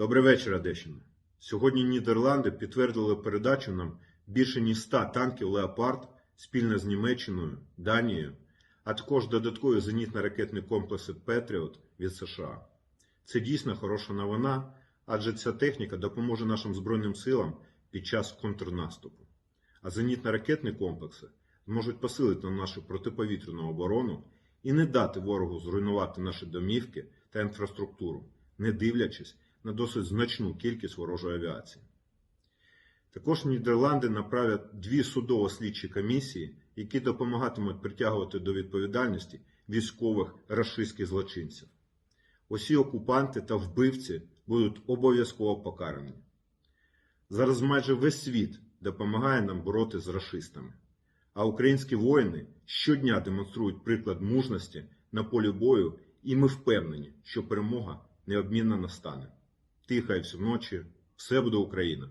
Добрий вечір, Одещина. Сьогодні Нідерланди підтвердили передачу нам більше ніж 100 танків Леопард спільно з Німеччиною, Данією, а також додаткові зенітно-ракетні комплекси Петріот від США. Це дійсно хороша новина, адже ця техніка допоможе нашим Збройним силам під час контрнаступу. А зенітно-ракетні комплекси зможуть посилити нашу протиповітряну оборону і не дати ворогу зруйнувати наші домівки та інфраструктуру, не дивлячись на досить значну кількість ворожої авіації. Також Нідерланди направлять дві судово-слідчі комісії, які допомагатимуть притягувати до відповідальності військових рашистських злочинців. Усі окупанти та вбивці будуть обов'язково покарані. Зараз майже весь світ допомагає нам бороти з рашистами, а українські воїни щодня демонструють приклад мужності на полі бою, і ми впевнені, що перемога неодмінно настане. Тихай всю ночі, все буде Україна!